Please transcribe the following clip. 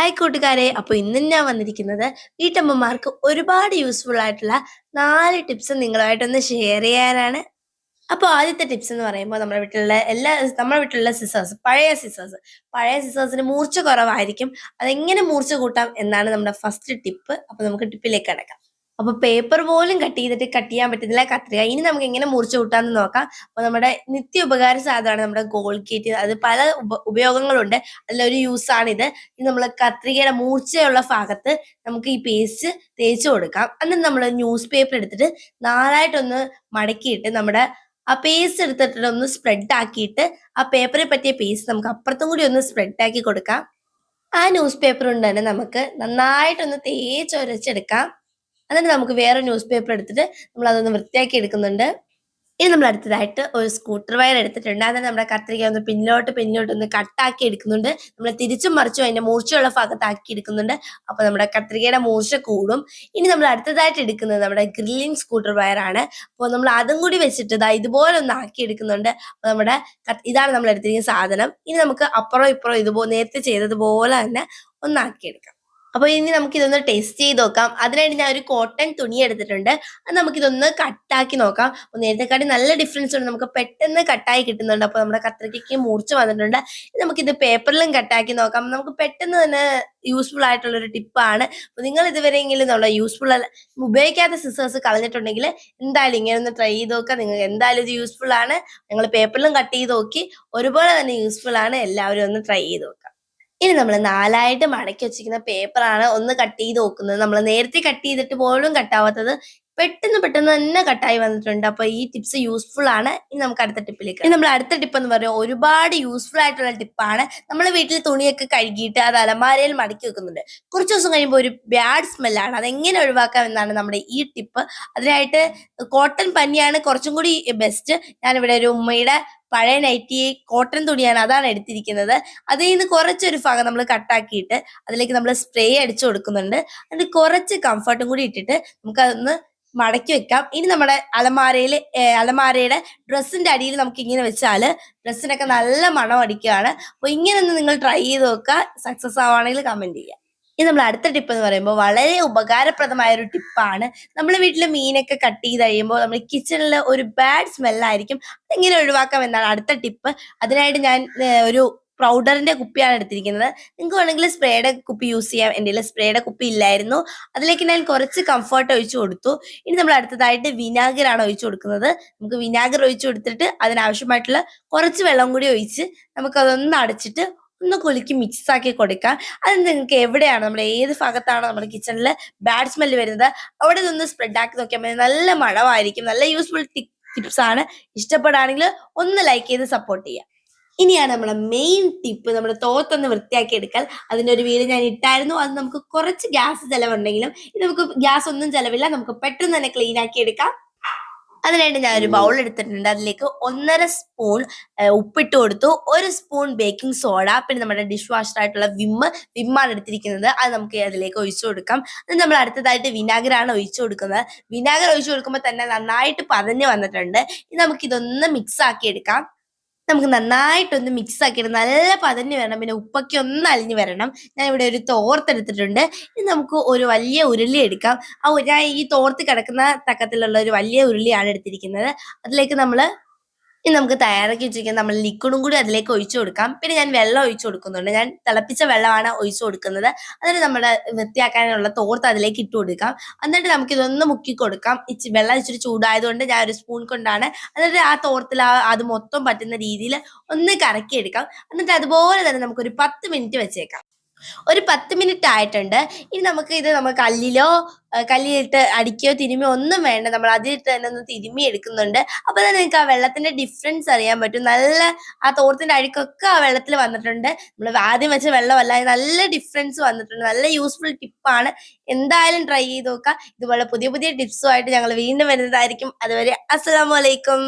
Hi കൂട്ടുകാരെ. അപ്പോൾ ഇന്ന് ഞാൻ വന്നിരിക്കുന്നത് വീട്ടമ്മമാർക്ക് ഒരുപാട് യൂസ്ഫുൾ ആയിട്ടുള്ള നാല് ടിപ്സ് നിങ്ങളുമായിട്ടൊന്ന് ഷെയർ ചെയ്യാനാണ്. അപ്പോൾ ആദ്യത്തെ ടിപ്സ് എന്ന് പറയുമ്പോൾ നമ്മുടെ വീട്ടിലുള്ള എല്ലാ നമ്മുടെ വീട്ടിലുള്ള സിസേഴ്സ് പഴയ സിസേഴ്സ് പഴയ സിസേഴ്സിന് മൂർച്ച കുറവായിരിക്കും. അതെങ്ങനെ മൂർച്ച കൂട്ടാം എന്നാണ് നമ്മുടെ ഫസ്റ്റ് ടിപ്പ് അപ്പോൾ നമുക്ക് ടിപ്പിലേക്ക് കിടക്കാം. അപ്പൊ പേപ്പർ പോലും കട്ട് ചെയ്തിട്ട് കട്ട് ചെയ്യാൻ പറ്റുന്നില്ല കത്രിക. ഇനി നമുക്ക് എങ്ങനെ മുറിച്ചു കൂട്ടാന്ന് നോക്കാം. അപ്പൊ നമ്മുടെ നിത്യ ഉപകാര സാധനമാണ് നമ്മുടെ ഗോൾ കീറ്റ് അത് പല ഉപ ഉപയോഗങ്ങളുണ്ട്. അതിലൊരു യൂസ് ആണ് ഇത് നമ്മൾ കത്രികയുടെ മൂർച്ചയുള്ള ഭാഗത്ത് നമുക്ക് ഈ പേസ്റ്റ് തേച്ച് കൊടുക്കാം. എന്നിട്ട് നമ്മൾ ന്യൂസ് പേപ്പർ എടുത്തിട്ട് നാലായിട്ടൊന്ന് മടക്കിയിട്ട് നമ്മുടെ ആ പേസ്റ്റ് എടുത്തിട്ട് ഒന്ന് സ്പ്രെഡ് ആക്കിയിട്ട് ആ പേപ്പറിൽ പറ്റിയ പേസ്റ്റ് നമുക്ക് അപ്പുറത്തും കൂടി ഒന്ന് സ്പ്രെഡ് ആക്കി കൊടുക്കാം. ആ ന്യൂസ് പേപ്പർ കൊണ്ട് തന്നെ നമുക്ക് നന്നായിട്ടൊന്ന് തേച്ചൊരച്ചെടുക്കാം എന്നിട്ട് നമുക്ക് വേറെ ന്യൂസ് പേപ്പർ എടുത്തിട്ട് നമ്മൾ അതൊന്ന് വൃത്തിയാക്കി എടുക്കുന്നുണ്ട്. ഇനി നമ്മൾ അടുത്തതായിട്ട് ഒരു സ്കൂട്ടർ വയർ എടുത്തിട്ടുണ്ട്. അതിന് നമ്മുടെ കത്രിക ഒന്ന് പിന്നിലോട്ട് പിന്നിലോട്ട് ഒന്ന് കട്ടാക്കി എടുക്കുന്നുണ്ട്. നമ്മൾ തിരിച്ചും മറിച്ചും അതിന്റെ മൂർച്ചയുള്ള ഭാഗത്താക്കി എടുക്കുന്നുണ്ട്. അപ്പൊ നമ്മുടെ കത്രികയുടെ മൂർച്ച കൂടും. ഇനി നമ്മൾ അടുത്തതായിട്ട് എടുക്കുന്നത് നമ്മുടെ ഗ്രില്ലിംഗ് സ്കൂട്ടർ വയർ ആണ്. അപ്പോൾ നമ്മൾ അതും കൂടി വെച്ചിട്ട് ഇതാ ഇതുപോലെ ഒന്ന് ആക്കി എടുക്കുന്നുണ്ട്. അപ്പൊ നമ്മുടെ ഇതാണ് നമ്മൾ എടുത്തിരിക്കുന്ന സാധനം. ഇനി നമുക്ക് അപ്പുറം ഇപ്പുറം ഇതുപോലെ നേരത്തെ ചെയ്തതുപോലെ തന്നെ ഒന്നാക്കി എടുക്കാം. അപ്പൊ ഇനി നമുക്ക് ഇതൊന്ന് ടെസ്റ്റ് ചെയ്ത് നോക്കാം. അതിനായിട്ട് ഞാൻ ഒരു കോട്ടൺ തുണി എടുത്തിട്ടുണ്ട്. അത് നമുക്കിതൊന്ന് കട്ടാക്കി നോക്കാം. നേരത്തെക്കാട്ടി നല്ല ഡിഫറൻസ് ഉണ്ട്. നമുക്ക് പെട്ടെന്ന് കട്ടായി കിട്ടുന്നുണ്ട്. അപ്പോൾ നമ്മുടെ കത്രികയ്ക്ക് മൂർച്ച വന്നിട്ടുണ്ട്. നമുക്കിത് പേപ്പറിലും കട്ടാക്കി നോക്കാം. നമുക്ക് പെട്ടെന്ന് തന്നെ യൂസ്ഫുൾ ആയിട്ടുള്ള ഒരു ടിപ്പാണ് അപ്പോൾ നിങ്ങൾ ഇതുവരെയെങ്കിലും നമ്മളെ യൂസ്ഫുൾ അല്ല ഉപയോഗിക്കാത്ത സിസേഴ്സ് കളഞ്ഞിട്ടുണ്ടെങ്കിൽ എന്തായാലും ഇങ്ങനെ ഒന്ന് ട്രൈ ചെയ്ത് നോക്കാം നിങ്ങൾക്ക് എന്തായാലും ഇത് യൂസ്ഫുൾ ആണ്. നിങ്ങൾ പേപ്പറിലും കട്ട് ചെയ്ത് നോക്കി. ഒരുപോലെ തന്നെ യൂസ്ഫുൾ ആണ്. എല്ലാവരും ഒന്ന് ട്രൈ ചെയ്ത് നോക്കാം. ഇനി നമ്മൾ നാലായിട്ട് മടക്കി വെച്ചിരിക്കുന്ന പേപ്പറാണ് ഒന്ന് കട്ട് ചെയ്ത് നോക്കുന്നത്. നമ്മൾ നേരത്തെ കട്ട് ചെയ്തിട്ട് പോലും കട്ടാവാത്തത് പെട്ടെന്ന് പെട്ടെന്ന് തന്നെ കട്ടായി വന്നിട്ടുണ്ട്. അപ്പൊ ഈ ടിപ്സ് യൂസ്ഫുൾ ആണ്. ഇനി നമുക്ക് അടുത്ത ടിപ്പിലേക്ക് നമ്മൾ അടുത്ത ടിപ്പ് എന്ന് പറയുന്നത് ഒരുപാട് യൂസ്ഫുൾ ആയിട്ടുള്ള ടിപ്പാണ് നമ്മൾ വീട്ടിൽ തുണിയൊക്കെ കഴുകിയിട്ട് അത് അലമാരയിൽ മടക്കി വെക്കുന്നുണ്ട്. കുറച്ച് ദിവസം കഴിയുമ്പോൾ ഒരു ബാഡ് സ്മെല്ലാണ് അതെങ്ങനെ ഒഴിവാക്കാം എന്നാണ് നമ്മുടെ ഈ ടിപ്പ് അതിനായിട്ട് കോട്ടൺ പനിയാണ് കുറച്ചും കൂടി ബെസ്റ്റ് ഞാനിവിടെ ഒരു ഉമ്മയുടെ പഴയ നൈറ്റി കോട്ടൺ തുണിയാണ് അതാണ് എടുത്തിരിക്കുന്നത്. അതിൽ നിന്ന് കുറച്ചൊരു ഭാഗം നമ്മൾ കട്ടാക്കിയിട്ട് അതിലേക്ക് നമ്മൾ സ്പ്രേ അടിച്ചു കൊടുക്കുന്നുണ്ട്. അതിന് കുറച്ച് കംഫർട്ടും കൂടി ഇട്ടിട്ട് നമുക്കതൊന്ന് മടക്കി വെക്കാം. ഇനി നമ്മുടെ അലമാരയിൽ അലമാരയുടെ ഡ്രസ്സിന്റെ അടിയിൽ നമുക്ക് ഇങ്ങനെ വെച്ചാൽ ഡ്രസ്സിനൊക്കെ നല്ല മണം അടിക്കുകയാണ് അപ്പൊ ഇങ്ങനെ ഒന്ന് നിങ്ങൾ ട്രൈ ചെയ്ത് നോക്കുക. സക്സസ് ആവുകയാണെങ്കിൽ കമന്റ് ചെയ്യുക ഇനി നമ്മൾ അടുത്ത ടിപ്പ് എന്ന് പറയുമ്പോൾ വളരെ ഉപകാരപ്രദമായ ഒരു ടിപ്പാണ് നമ്മൾ വീട്ടിൽ മീനൊക്കെ കട്ട് ചെയ്ത് കഴിയുമ്പോൾ നമ്മൾ കിച്ചണിൽ ഒരു ബാഡ് സ്മെല്ലായിരിക്കും അതെങ്ങനെ ഒഴിവാക്കാം എന്നാണ് അടുത്ത ടിപ്പ് അതിനായിട്ട് ഞാൻ ഒരു പൗഡറിന്റെ കുപ്പിയാണ് എടുത്തിരിക്കുന്നത്. നിങ്ങൾക്ക് വേണമെങ്കിൽ സ്പ്രേയുടെ കുപ്പി യൂസ് ചെയ്യാം. എന്റെ സ്പ്രേയുടെ കുപ്പി ഇല്ലായിരുന്നു. അതിലേക്ക് ഞാൻ കുറച്ച് കംഫർട്ട് ഒഴിച്ചു കൊടുത്തു. ഇനി നമ്മൾ അടുത്തതായിട്ട് വിനാഗിറാണ് ഒഴിച്ചു കൊടുക്കുന്നത്. നമുക്ക് വിനാഗിർ ഒഴിച്ചു കൊടുത്തിട്ട് അതിനാവശ്യമായിട്ടുള്ള കുറച്ച് വെള്ളം കൂടി ഒഴിച്ച് നമുക്കതൊന്ന് അടച്ചിട്ട് ഒന്ന് കുലുക്കി മിക്സ് ആക്കി കൊടുക്കാം അത് നിങ്ങൾക്ക് എവിടെയാണ് നമ്മുടെ ഏത് ഭാഗത്താണ് നമ്മുടെ കിച്ചണിൽ ബാഡ് സ്മെല്ല് വരുന്നത് അവിടെ നിന്ന് സ്പ്രെഡ് ആക്കി നോക്കിയാൽ മതി. നല്ല മഴവായിരിക്കും നല്ല യൂസ്ഫുൾ ടിപ്സ് ആണ്. ഇഷ്ടപ്പെടുകയാണെങ്കിൽ ഒന്ന് ലൈക്ക് ചെയ്ത് സപ്പോർട്ട് ചെയ്യാം ഇനിയാണ് നമ്മുടെ മെയിൻ ടിപ്പ് നമ്മുടെ തോത്തൊന്ന് വൃത്തിയാക്കി എടുക്കാൻ അതിന്റെ ഒരു വീട് ഞാൻ ഇട്ടായിരുന്നു. അത് നമുക്ക് കുറച്ച് ഗ്യാസ് ചിലവുണ്ടെങ്കിലും ഇത് നമുക്ക് ഗ്യാസ് ഒന്നും ചിലവില്ല. നമുക്ക് പെട്ടെന്ന് തന്നെ ക്ലീൻ ആക്കി എടുക്കാം. അതിനായിട്ട് ഞാൻ ഒരു ബൗൾ എടുത്തിട്ടുണ്ട്. അതിലേക്ക് ഒന്നര സ്പൂൺ ഉപ്പിട്ട് കൊടുത്തു. ഒരു സ്പൂൺ ബേക്കിംഗ് സോഡ പിന്നെ നമ്മുടെ ഡിഷ് വാഷർ ആയിട്ടുള്ള വിമ്മ് വിമ്മാണ് എടുത്തിരിക്കുന്നത്. അത് നമുക്ക് അതിലേക്ക് ഒഴിച്ചു കൊടുക്കാം. അത് നമ്മൾ അടുത്തതായിട്ട് വിനാഗിറാണ് ഒഴിച്ചു കൊടുക്കുന്നത്. വിനാഗിർ ഒഴിച്ചു കൊടുക്കുമ്പോൾ തന്നെ നന്നായിട്ട് പതഞ്ഞ് വന്നിട്ടുണ്ട്. ഇനി നമുക്ക് ഇതൊന്ന് മിക്സ് ആക്കി എടുക്കാം. നമുക്ക് നന്നായിട്ടൊന്ന് മിക്സ് ആക്കിയിട്ട് നല്ല പതഞ്ഞ് വരണം. പിന്നെ ഉപ്പൊക്കെ ഒന്ന് അലിഞ്ഞ് വരണം. ഞാൻ ഇവിടെ ഒരു തോർത്തെടുത്തിട്ടുണ്ട് ഇനി നമുക്ക് ഒരു വലിയ ഉരുളി എടുക്കാം. ആ ഞാൻ ഈ തോർത്ത് കിടക്കുന്ന തക്കത്തിലുള്ള ഒരു വലിയ ഉരുളിയാണ് എടുത്തിരിക്കുന്നത്. അതിലേക്ക് നമ്മൾ ഇനി നമുക്ക് തയ്യാറാക്കി വെച്ചിരിക്കുന്ന നമ്മൾ ലിക്വിഡും കൂടി അതിലേക്ക് ഒഴിച്ചു കൊടുക്കാം. പിന്നെ ഞാൻ വെള്ളം ഒഴിച്ചു കൊടുക്കുന്നുണ്ട്. ഞാൻ തിളപ്പിച്ച വെള്ളമാണ് ഒഴിച്ചു കൊടുക്കുന്നത്. എന്നിട്ട് നമ്മുടെ വൃത്തിയാക്കാനുള്ള തോർത്ത് അതിലേക്ക് ഇട്ട് കൊടുക്കാം. എന്നിട്ട് നമുക്ക് ഇതൊന്ന് മുക്കി കൊടുക്കാം. ഇച്ചി വെള്ളം ഇച്ചിരി ചൂടായതുകൊണ്ട് ഞാൻ ഒരു സ്പൂൺ കൊണ്ടാണ്. എന്നിട്ട് ആ തോർത്തിൽ അത് മൊത്തം പറ്റുന്ന രീതിയിൽ ഒന്ന് കറക്കി എടുക്കാം എന്നിട്ട് അതുപോലെ തന്നെ നമുക്കൊരു പത്ത് മിനിറ്റ് വെച്ചേക്കാം. ഒരു പത്ത് മിനിറ്റ് ആയിട്ടുണ്ട്. ഇനി നമുക്ക് ഇത് നമ്മൾ കല്ലിലോ കല്ലിലിട്ട് അടിക്കുകയോ തിരുമ്മോ ഒന്നും വേണ്ട. നമ്മൾ അതിലിട്ട് തന്നെ ഒന്ന് തിരുമ്മി എടുക്കുന്നുണ്ട്. അപ്പോൾ തന്നെ നിങ്ങൾക്ക് ആ വെള്ളത്തിന്റെ ഡിഫറൻസ് അറിയാൻ പറ്റും. നല്ല ആ തോർത്തിന്റെ അഴുക്കൊക്കെ ആ വെള്ളത്തിൽ വന്നിട്ടുണ്ട്. നമ്മൾ ആദ്യം വെച്ച വെള്ളമല്ല നല്ല ഡിഫറൻസ് വന്നിട്ടുണ്ട്. നല്ല യൂസ്ഫുൾ ടിപ്പാണ് എന്തായാലും ട്രൈ ചെയ്ത് നോക്കുക ഇതുപോലെ പുതിയ പുതിയ ടിപ്സുമായിട്ട് ഞങ്ങൾ വീണ്ടും വരുന്നതായിരിക്കും. അതുവരെ അസ്സലാമലൈക്കും